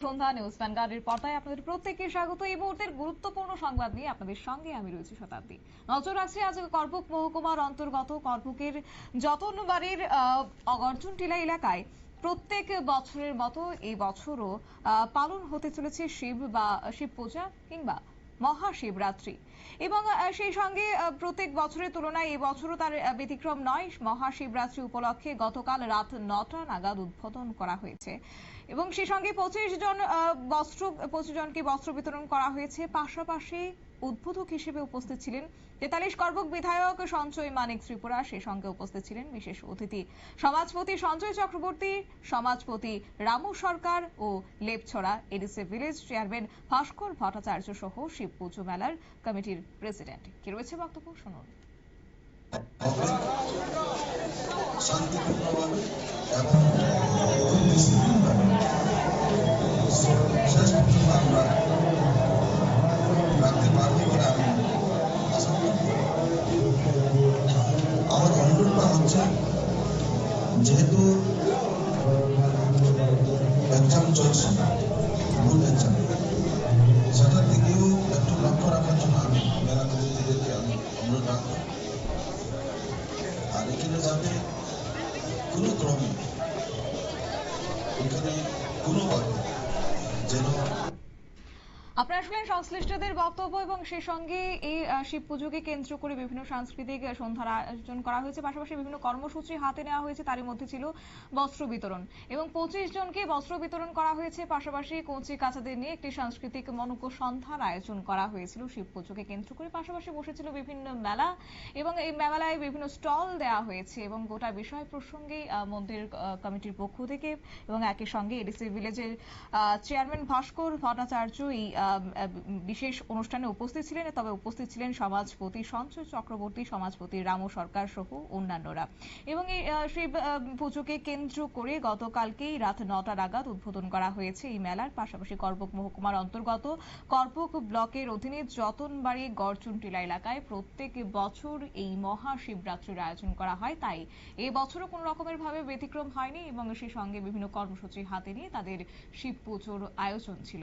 সন্ধ্যা news ভ্যানগার্ডের পর্দায় আপনাদের প্রত্যেককে স্বাগত। এই মুহূর্তের গুরুত্বপূর্ণ সংবাদ নিয়ে আপনাদের সঙ্গে আমি রয়েছি শতাব্দী। নজর রাখছি আজ করপুক মহকুমার অন্তর্গত করপুকের যতনবাড়ির অগর্জন টিলা এলাকায় প্রত্যেক বছরের মতো এই বছরও পালন হতে চলেছে শিব বা শিব পূজা কিংবা মহাশিবরাত্রি। এবং সেই সঙ্গে প্রত্যেক বছরের তুলনায় এই বছরও তার ব্যতিক্রম নয়। মহাশিবরাত্রি উপলক্ষে গতকাল রাত নটা নাগাদ উদ্বোধন করা হয়েছে। এবং সেই সঙ্গে পঁচিশ জন বস্ত্র, পঁচিশ জনকে বস্ত্র বিতরণ করা হয়েছে। পাশাপাশি উদ্বোধক হিসেবে উপস্থিত ছিলেন তেতাল্লিশ করবক বিধায়ক সঞ্জয় মানিক ত্রিপুরা। সে সঙ্গে উপস্থিত ছিলেন বিশেষ অতিথি সমাজপতি সঞ্জয় চক্রবর্তী, সমাজপতি রামু সরকার ও Lepchhara ADC village chairman Bhaskar Bhattacharya সহ শিব পুজো মেলার কমিটির প্রেসিডেন্ট। কি রয়েছে বক্তব্য? শুনুন। শান্তিপূর্ণভাবে এবং যেহেতু এক্সাম চলছে বোর্ড এক্সাম সেটার দিকেও একটু লক্ষ্য রাখার জন্য আমি মেলা কমিটিদেরকে আমি অনুরোধ রাখব আর এখানে যাতে কোনো ক্রমে এখানে কোনোভাবে যেন আপনারা শুনলেন সংশ্লিষ্টদের বক্তব্য এবং সেই সঙ্গে এই শিব পুজোকে কেন্দ্র করে বিভিন্ন সাংস্কৃতিক সন্ধ্যার আয়োজন করা হয়েছে। পাশাপাশি বিভিন্ন কর্মসূচি হাতে নেওয়া হয়েছে। তারই মধ্যে ছিল বস্ত্র বিতরণ। এবং পঁচিশ জনকে বস্ত্র বিতরণ করা হয়েছে। পাশাপাশি কচি কাচাদের নিয়ে একটি সাংস্কৃতিক মনজ্ঞ সন্ধ্যার আয়োজন করা হয়েছিল শিব পুজোকে কেন্দ্র করে। পাশাপাশি বসেছিল বিভিন্ন মেলা এবং এই মেলায় বিভিন্ন স্টল দেওয়া হয়েছে এবং গোটা বিষয় প্রসঙ্গে মন্দির কমিটির পক্ষ থেকে এবং একই সঙ্গে এডিসি ভিলেজের চেয়ারম্যান ভাস্কর ভট্টাচার্য এই বিশেষ অনুষ্ঠানে উপস্থিত ছিলেন, তবে উপস্থিত ছিলেন সমাজপতি সঞ্চয় চক্রবর্তী, সমাজপতি রামু সরকার সহ অন্যান্যরা। এবং এই শিব পুজোকে কেন্দ্র করে গতকালকেই রাত নটা নাগাদ উদ্বোধন করা হয়েছে এই মেলার। পাশাপাশি করবক মহকুমার অন্তর্গত করবক ব্লকের অধীনে যতনবাড়ি গড়চুনটিলা এলাকায় প্রত্যেক বছর এই মহাশিবরাত্রির আয়োজন করা হয়। তাই এই বছরও কোনো রকমের ভাবে ব্যতিক্রম হয়নি এবং সেই সঙ্গে বিভিন্ন কর্মসূচি হাতে নিয়ে তাদের শিব পুজোর আয়োজন ছিল।